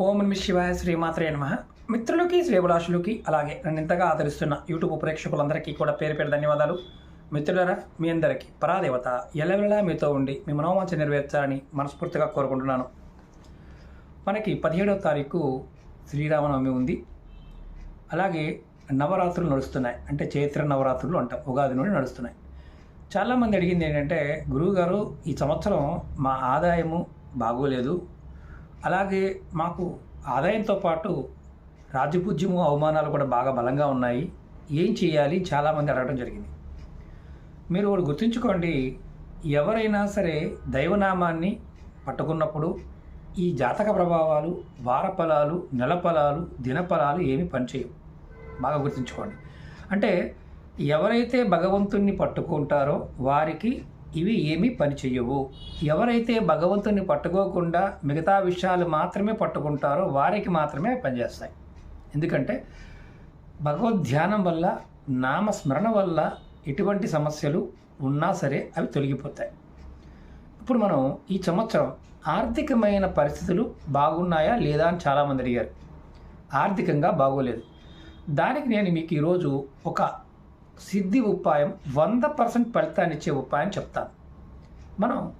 ఓం నమ శివాయ శ్రీమాత్రే నమ. మిత్రులకి శ్రీభిలాషులకి అలాగే నన్ను ఇంతగా ఆదరిస్తున్న యూట్యూబ్ ప్రేక్షకులందరికీ కూడా పేరు పేరు ధన్యవాదాలు. మిత్రులరా మీ అందరికీ పరాదేవత ఎలవెలా మీతో ఉండి మీ మనోవాంఛ నెరవేర్చాలని మనస్ఫూర్తిగా కోరుకుంటున్నాను. మనకి పదిహేడవ తారీఖు శ్రీరామనవమి ఉంది. అలాగే నవరాత్రులు నడుస్తున్నాయి. అంటే చైత్ర నవరాత్రులు అంటాం. ఉగాది నుండి నడుస్తున్నాయి. చాలామంది అడిగింది ఏంటంటే గురువుగారు ఈ సంవత్సరం మా ఆదాయము బాగోలేదు. అలాగే మాకు ఆదాయంతో పాటు రాజపూజ్యము అవమానాలు కూడా బాగా బలంగా ఉన్నాయి. ఏం చేయాలి? చాలామంది అడగడం జరిగింది. మీరు ఒకటి గుర్తుంచుకోండి. ఎవరైనా సరే దైవనామాన్ని పట్టుకున్నప్పుడు ఈ జాతక ప్రభావాలు వారఫలాలు నెలఫలాలు దినఫలాలు ఏమి పనిచేయవు. బాగా గుర్తుంచుకోండి. అంటే ఎవరైతే భగవంతుణ్ణి పట్టుకుంటారో వారికి ఇవి ఏమీ పనిచేయవు. ఎవరైతే భగవంతుని పట్టుకోకుండా మిగతా విషయాలు మాత్రమే పట్టుకుంటారో వారికి మాత్రమే పనిచేస్తాయి. ఎందుకంటే భగవద్ ధ్యానం వల్ల నామస్మరణ వల్ల ఎటువంటి సమస్యలు ఉన్నా సరే అవి తొలగిపోతాయి. ఇప్పుడు మనం ఈ సంవత్సరం ఆర్థికమైన పరిస్థితులు బాగున్నాయా లేదా అని చాలామంది అడిగారు. ఆర్థికంగా బాగోలేదు. దానికి నేను మీకు ఈరోజు ఒక సిద్ధి ఉపాయం వంద పర్సెంట్ ఫలితాన్ని ఇచ్చే ఉపాయం చెప్తాను. మనం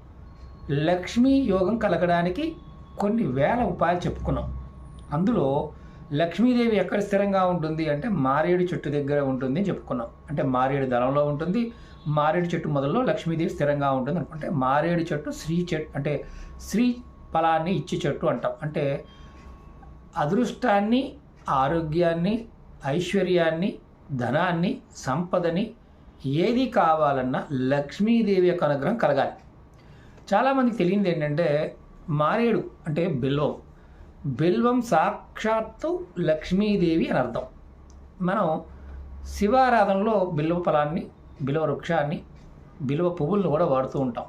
లక్ష్మీ యోగం కలగడానికి కొన్ని వేల ఉపాయాలు చెప్పుకున్నాం. అందులో లక్ష్మీదేవి ఎక్కడ స్థిరంగా ఉంటుంది అంటే మారేడు చెట్టు దగ్గర ఉంటుంది అని చెప్పుకున్నాం. అంటే మారేడు దళంలో ఉంటుంది మారేడు చెట్టు మొదల్లో లక్ష్మీదేవి స్థిరంగా ఉంటుంది అనుకుంటే మారేడు చెట్టు శ్రీ చెట్టు అంటే శ్రీ ఫలాన్ని ఇచ్చే చెట్టు అంటాం. అంటే అదృష్టాన్ని ఆరోగ్యాన్ని ఐశ్వర్యాన్ని ధనాన్ని సంపదని ఏది కావాలన్నా లక్ష్మీదేవి యొక్క అనుగ్రహం కలగాలి. చాలామందికి తెలియంది ఏంటంటే మారేడు అంటే బిల్వం. బిల్వం సాక్షాత్తు లక్ష్మీదేవి అని అర్థం. మనం శివారాధనలో బిల్వ ఫలాన్ని బిల్వ వృక్షాన్ని బిల్వ పువ్వులను కూడా వాడుతూ ఉంటాం.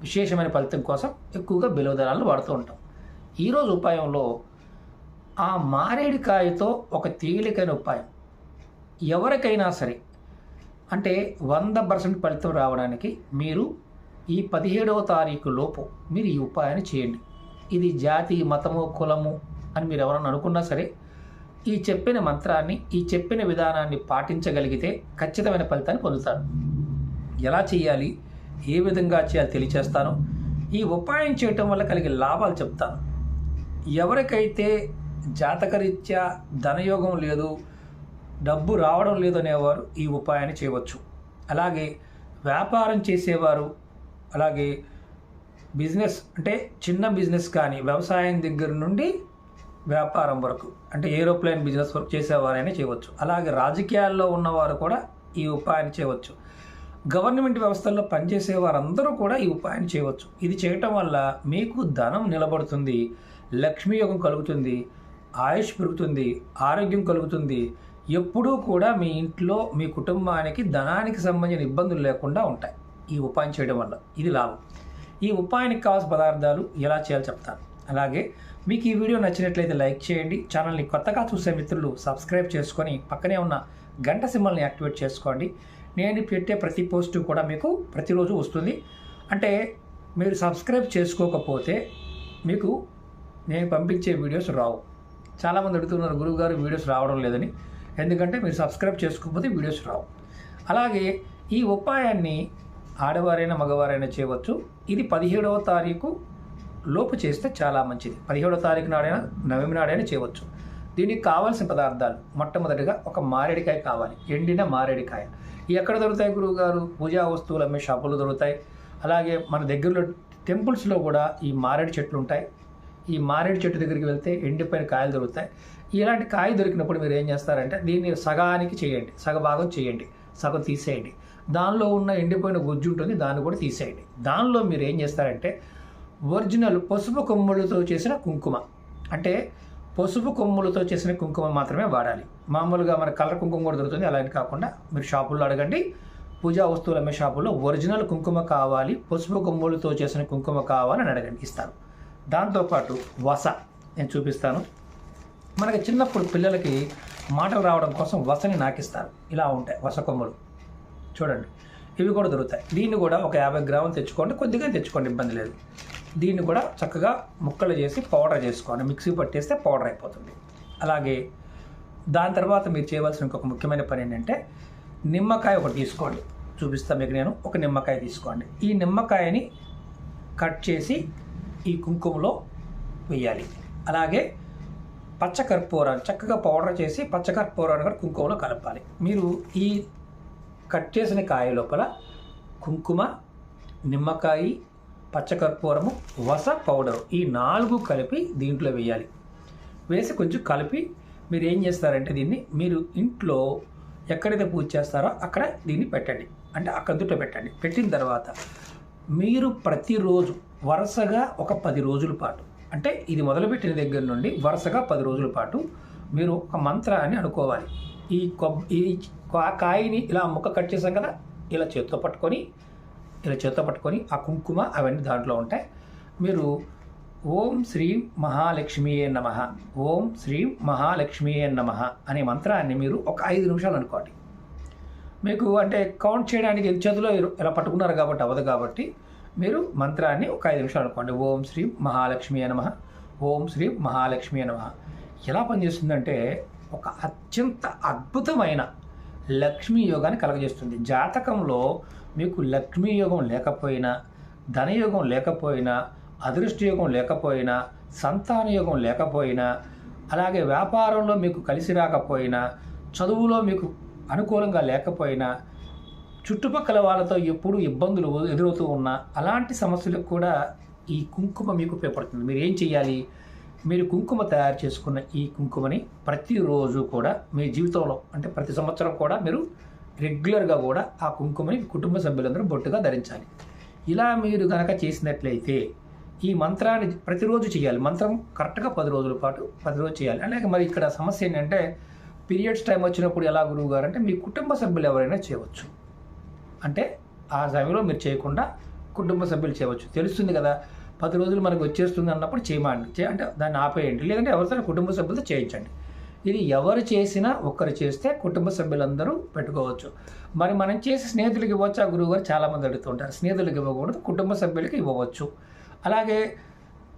విశేషమైన ఫలితం కోసం ఎక్కువగా బిల్వ దళాలను వాడుతూ ఉంటాం. ఈరోజు ఉపాయంలో ఆ మారేడికాయతో ఒక తేలికైన ఉపాయం. ఎవరికైనా సరే అంటే వంద పర్సెంట్ ఫలితం రావడానికి మీరు ఈ పదిహేడవ తారీఖు లోపు మీరు ఈ ఉపాయాన్ని చేయండి. ఇది జాతి మతము కులము అని మీరు ఎవరన్నా అనుకున్నా సరే ఈ చెప్పిన మంత్రాన్ని ఈ చెప్పిన విధానాన్ని పాటించగలిగితే ఖచ్చితమైన ఫలితాన్ని పొందుతారు. ఎలా చేయాలి? ఏ విధంగా చేయాలి తెలియచేస్తాను. ఈ ఉపాయం చేయటం వల్ల కలిగే లాభాలు చెప్తాను. ఎవరికైతే జాతకరీత్యా ధనయోగం లేదు డబ్బు రావడం లేదనేవారు ఈ ఉపాయాన్ని చేయవచ్చు. అలాగే వ్యాపారం చేసేవారు అలాగే బిజినెస్ అంటే చిన్న బిజినెస్ కానీ వ్యవసాయం దగ్గర నుండి వ్యాపారం వరకు అంటే ఏరోప్లేన్ బిజినెస్ వరకు చేసేవారైనా చేయవచ్చు. అలాగే రాజకీయాల్లో ఉన్నవారు కూడా ఈ ఉపాయాన్ని చేయవచ్చు. గవర్నమెంట్ వ్యవస్థల్లో పనిచేసే వారందరూ కూడా ఈ ఉపాయాన్ని చేయవచ్చు. ఇది చేయటం వల్ల మీకు ధనం నిలబడుతుంది లక్ష్మీ యోగం కలుగుతుంది ఆయుష్ పెరుగుతుంది ఆరోగ్యం కలుగుతుంది ఎప్పుడూ కూడా మీ ఇంట్లో మీ కుటుంబానికి ధనానికి సంబంధించిన ఇబ్బందులు లేకుండా ఉంటాయి ఈ ఉపాయం చేయడం వల్ల. ఇది లాభం. ఈ ఉపాయానికి కావాల్సిన పదార్థాలు ఎలా చేయాలో చెప్తాను. అలాగే మీకు ఈ వీడియో నచ్చినట్లయితే లైక్ చేయండి. ఛానల్ని కొత్తగా చూసే మిత్రులు సబ్స్క్రైబ్ చేసుకొని పక్కనే ఉన్న గంట సింబల్ని యాక్టివేట్ చేసుకోండి. నేను పెట్టే ప్రతి పోస్టు కూడా మీకు ప్రతిరోజు వస్తుంది. అంటే మీరు సబ్స్క్రైబ్ చేసుకోకపోతే మీకు నేను పంపించే వీడియోస్ రావు. చాలామంది అడుగుతున్నారు గురువుగారు వీడియోస్ రావడం లేదని. ఎందుకంటే మీరు సబ్స్క్రైబ్ చేసుకోకపోతే వీడియోస్ రావు. అలాగే ఈ ఉపాయాన్ని ఆడవారైనా మగవారైనా చేయవచ్చు. ఇది పదిహేడవ తారీఖు లోపు చేస్తే చాలా మంచిది. పదిహేడవ తారీఖు నాడైనా నవమి నాడైనా చేయవచ్చు. దీనికి కావాల్సిన పదార్థాలు మొట్టమొదటిగా ఒక మారేడికాయ కావాలి. ఎండిన మారేడికాయ. ఎక్కడ దొరుకుతాయి గురువుగారు? పూజా వస్తువులు అమ్మే షాపులు దొరుకుతాయి. అలాగే మన దగ్గరలో టెంపుల్స్లో కూడా ఈ మారేడు చెట్లు ఉంటాయి. ఈ మారేడు చెట్టు దగ్గరికి వెళ్తే ఎండిపోయిన కాయలు దొరుకుతాయి. ఇలాంటి కాయ దొరికినప్పుడు మీరు ఏం చేస్తారంటే దీన్ని సగానికి చేయండి. సగభాగం చేయండి. సగం తీసేయండి. దానిలో ఉన్న ఎండిపోయిన గుజ్జు ఉంటుంది దాన్ని కూడా తీసేయండి. దానిలో మీరు ఏం చేస్తారంటే ఒరిజినల్ పసుపు కొమ్ములతో చేసిన కుంకుమ. అంటే పసుపు కొమ్ములతో చేసిన కుంకుమ మాత్రమే వాడాలి. మామూలుగా మన కలర్ కుంకుమ కూడా దొరుకుతుంది. అలాంటి కాకుండా మీరు షాపుల్లో అడగండి. పూజా వస్తువులు అమ్మే షాపుల్లో ఒరిజినల్ కుంకుమ కావాలి పసుపు కొమ్ములతో చేసిన కుంకుమ కావాలని అడగండి. ఇస్తారు. దాంతోపాటు వస. నేను చూపిస్తాను. మనకి చిన్నప్పుడు పిల్లలకి మాటలు రావడం కోసం వసని నాకిస్తారు. ఇలా ఉంటాయి వస కొమ్మలు. చూడండి ఇవి కూడా దొరుకుతాయి. దీన్ని కూడా ఒక యాభై గ్రాములు తెచ్చుకోండి కొద్దిగా తెచ్చుకోండి ఇబ్బంది లేదు. దీన్ని కూడా చక్కగా ముక్కలు చేసి పౌడర్ చేసుకోండి. మిక్సీ పట్టేస్తే పౌడర్ అయిపోతుంది. అలాగే దాని తర్వాత మీరు చేయవలసిన ఇంకొక ముఖ్యమైన పని ఏంటంటే నిమ్మకాయ ఒకటి తీసుకోండి. చూపిస్తాను మీకు నేను ఒక నిమ్మకాయ తీసుకోండి. ఈ నిమ్మకాయని కట్ చేసి ఈ కుంకుమలో వేయాలి. అలాగే పచ్చకర్పూరాన్ని చక్కగా పౌడర్ చేసి పచ్చకర్పూరాన్ని కూడా కుంకుమలో కలపాలి. మీరు ఈ కట్ చేసిన కాయ లోపల కుంకుమ నిమ్మకాయ పచ్చకర్పూరము వస పౌడరు ఈ నాలుగు కలిపి దీంట్లో వేయాలి. వేసి కొంచెం కలిపి మీరు ఏం చేస్తారంటే దీన్ని మీరు ఇంట్లో ఎక్కడైతే పూజ చేస్తారో అక్కడ దీన్ని పెట్టండి. అంటే ఆ కందుట్లో పెట్టండి. పెట్టిన తర్వాత మీరు ప్రతిరోజు వరుసగా ఒక పది రోజుల పాటు అంటే ఇది మొదలుపెట్టిన దగ్గర నుండి వరుసగా పది రోజుల పాటు మీరు ఒక మంత్రాన్ని అనుకోవాలి. ఈ కొబ్ ఈ కాయని ఇలా ముక్క కట్ చేసాం కదా ఇలా చేత్తో పట్టుకొని ఇలా చేత్తో పట్టుకొని ఆ కుంకుమ అవన్నీ దాంట్లో ఉంటాయి. మీరు ఓం శ్రీ మహాలక్ష్మియే నమ ఓం శ్రీ మహాలక్ష్మియే నమ అనే మంత్రాన్ని మీరు ఒక ఐదు నిమిషాలు అనుకోండి. మీకు అంటే కౌంట్ చేయడానికి చేతిలో ఇలా పట్టుకున్నారు కాబట్టి అవ్వదు కాబట్టి మీరు మంత్రాన్ని ఒక ఐదు నిమిషాలు అనుకోండి. ఓం శ్రీ మహాలక్ష్మి నమ. ఓం శ్రీ మహాలక్ష్మి నమ. ఎలా పనిచేస్తుందంటే ఒక అత్యంత అద్భుతమైన లక్ష్మీ యోగాన్ని కలగజేస్తుంది. జాతకంలో మీకు లక్ష్మీ యోగం లేకపోయినా ధనయోగం లేకపోయినా అదృష్ట యోగం లేకపోయినా సంతాన యోగం లేకపోయినా అలాగే వ్యాపారంలో మీకు కలిసి రాకపోయినా చదువులో మీకు అనుకూలంగా లేకపోయినా చుట్టుపక్కల వాళ్ళతో ఎప్పుడు ఇబ్బందులు ఎదురవుతూ ఉన్నా అలాంటి సమస్యలకు కూడా ఈ కుంకుమ మీకు ఉపయోగపడుతుంది. మీరు ఏం చేయాలి? మీరు కుంకుమ తయారు చేసుకున్న ఈ కుంకుమని ప్రతిరోజు కూడా మీ జీవితంలో అంటే ప్రతి సంవత్సరం కూడా మీరు రెగ్యులర్గా కూడా ఆ కుంకుమని కుటుంబ సభ్యులందరూ బొట్టుగా ధరించాలి. ఇలా మీరు కనుక చేసినట్లయితే ఈ మంత్రాన్ని ప్రతిరోజు చేయాలి. మంత్రం కరెక్ట్గా పది రోజుల పాటు పది రోజులు చేయాలి. అలాగే మరి ఇక్కడ సమస్య ఏంటంటే పీరియడ్స్ టైం వచ్చినప్పుడు ఎలా గురువు గారు అంటే మీ కుటుంబ సభ్యులు ఎవరైనా చేయవచ్చు. అంటే ఆ సమయంలో మీరు చేయకుండా కుటుంబ సభ్యులు చేయవచ్చు. తెలుస్తుంది కదా పది రోజులు మనకు వచ్చేస్తుంది అన్నప్పుడు చేయమండి. చే- అంటే దాన్ని ఆపేయండి. లేదంటే ఎవరితో కుటుంబ సభ్యులతో చేయించండి. ఇది ఎవరు చేసినా ఒక్కరు చేస్తే కుటుంబ సభ్యులందరూ పెట్టుకోవచ్చు. మరి మనం చేసి స్నేహితులకి ఇవ్వచ్చు? ఆ గురువు గారు చాలామంది అడుగుతుంటారు స్నేహితులకి ఇవ్వకూడదు కుటుంబ సభ్యులకి ఇవ్వవచ్చు. అలాగే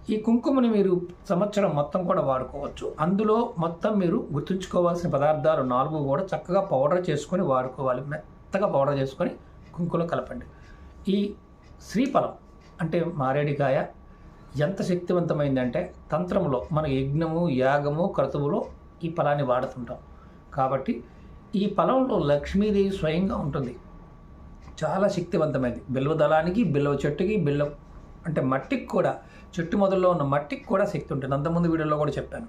ఈ కుంకుమని మీరు సంవత్సరం మొత్తం కూడా వాడుకోవచ్చు. అందులో మొత్తం మీరు గుర్తుంచుకోవాల్సిన పదార్థాలు నాలుగు కూడా చక్కగా పౌడర్ చేసుకొని వాడుకోవాలి. మెత్తగా పౌడర్ చేసుకొని కుంకులో కలపండి. ఈ శ్రీఫలం అంటే మారేడికాయ ఎంత శక్తివంతమైందంటే తంత్రంలో మన యజ్ఞము యాగము క్రతువులో ఈ ఫలాన్ని వాడుతుంటాం. కాబట్టి ఈ ఫలంలో లక్ష్మీదేవి స్వయంగా ఉంటుంది. చాలా శక్తివంతమైనది బిల్వ దళానికి బిల్వ చెట్టుకి బిల్వ అంటే మట్టికి కూడా చెట్టు మొదల్లో ఉన్న మట్టికి కూడా శక్తి ఉంటుంది. అంతకుముందు వీడియోలో కూడా చెప్పాను.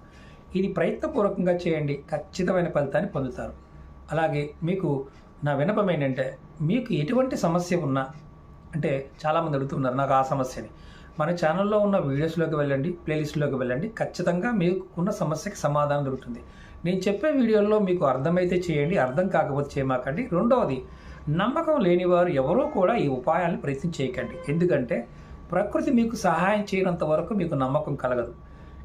ఇది ప్రయత్నపూర్వకంగా చేయండి. ఖచ్చితమైన ఫలితాన్ని పొందుతారు. అలాగే మీకు నా వినపం ఏంటంటే మీకు ఎటువంటి సమస్య ఉన్నా అంటే చాలామంది అడుగుతున్నారు నాకు ఆ సమస్యని. మన ఛానల్లో ఉన్న వీడియోస్లోకి వెళ్ళండి ప్లేలిస్ట్లోకి వెళ్ళండి ఖచ్చితంగా మీకు ఉన్న సమస్యకి సమాధానం దొరుకుతుంది. నేను చెప్పే వీడియోల్లో మీకు అర్థమైతే చేయండి అర్థం కాకపోతే చేయమాకండి. రెండవది నమ్మకం లేనివారు ఎవరూ కూడా ఈ ఉపాయాలను ప్రయత్నం చేయకండి. ఎందుకంటే ప్రకృతి మీకు సహాయం చేయనంత వరకు మీకు నమ్మకం కలగదు.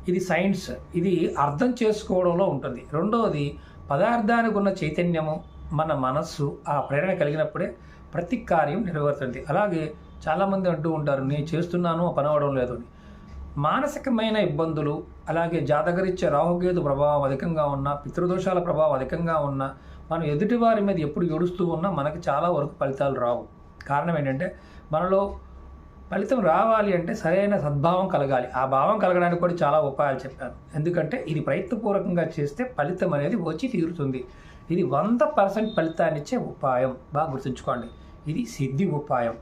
ఇది సైన్స్ ఇది అర్థం చేసుకోవడంలో ఉంటుంది. రెండవది పదార్థానికి ఉన్న చైతన్యము మన మనస్సు ఆ ప్రేరణ కలిగినప్పుడే ప్రతి కార్యం నెరవేరుతుంది. అలాగే చాలామంది అంటూ ఉంటారు నేను చేస్తున్నాను పని అవడం లేదు అని. మానసికమైన ఇబ్బందులు అలాగే జాతకరీత్యా రాహుకేతు ప్రభావం అధికంగా ఉన్న పితృదోషాల ప్రభావం అధికంగా ఉన్న మనం ఎదుటివారి మీద ఎప్పుడు ఏడుస్తూ ఉన్నా మనకి చాలా వరకు ఫలితాలు రావు. కారణం ఏంటంటే మనలో ఫలితం రావాలి అంటే సరైన సద్భావం కలగాలి. ఆ భావం కలగడానికి కూడా చాలా ఉపాయాలు చెప్పాను. ఎందుకంటే ఇది ప్రయత్నపూర్వకంగా చేస్తే ఫలితం అనేది వచ్చి తీరుతుంది. ఇది వంద పర్సెంట్ ఫలితాన్నిచ్చే ఉపాయం. బాగా గుర్తుంచుకోండి. ఇది సిద్ధి ఉపాయం.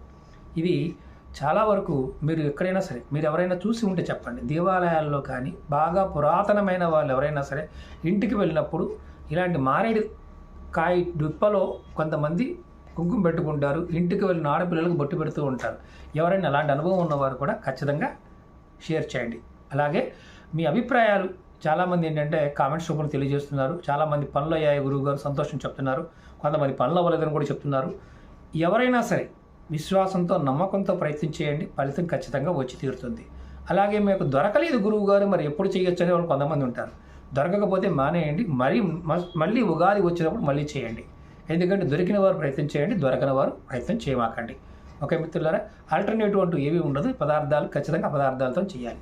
ఇది చాలా వరకు మీరు ఎక్కడైనా సరే మీరు ఎవరైనా చూసి ఉంటే చెప్పండి. దేవాలయాల్లో కానీ బాగా పురాతనమైన వాళ్ళు ఎవరైనా సరే ఇంటికి వెళ్ళినప్పుడు ఇలాంటి మారేడు కాయ దుప్పలో కొంతమంది కుంకుమ పెట్టుకుంటారు. ఇంటికి వెళ్ళిన ఆడపిల్లలకు బొట్టు పెడుతూ ఉంటారు. ఎవరైనా అలాంటి అనుభవం ఉన్నవారు కూడా ఖచ్చితంగా షేర్ చేయండి. అలాగే మీ అభిప్రాయాలు చాలామంది ఏంటంటే కామెంట్స్ రూపంలో తెలియజేస్తున్నారు. చాలామంది పనులు అయ్యాయి గురువు గారు సంతోషం చెప్తున్నారు. కొంతమంది పనులు అవ్వలేదని కూడా చెప్తున్నారు. ఎవరైనా సరే విశ్వాసంతో నమ్మకంతో ప్రయత్నం చేయండి. ఫలితం ఖచ్చితంగా వచ్చి తీరుతుంది. అలాగే మీకు దొరకలేదు గురువు గారు మరి ఎప్పుడు చేయొచ్చు అనే వాళ్ళు కొంతమంది ఉంటారు. దొరకకపోతే మానేయండి. మరి మళ్ళీ ఉగాది వచ్చినప్పుడు మళ్ళీ చేయండి. ఎందుకంటే దొరికిన వారు ప్రయత్నం చేయండి దొరకని వారు ప్రయత్నం చేయమాకండి. ఓకే మిత్రులారా ఆల్టర్నేటివ్ అంటూ ఏమీ ఉండదు. పదార్థాలు ఖచ్చితంగా పదార్థాలతో చేయాలి.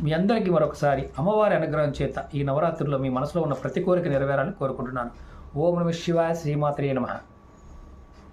మీ అందరికీ మరొకసారి అమ్మవారి అనుగ్రహం చేత ఈ నవరాత్రుల్లో మీ మనసులో ఉన్న ప్రతి కోరిక నెరవేరాలని కోరుకుంటున్నాను. ఓం నమ శివాయ శ్రీమాత్రే నమః.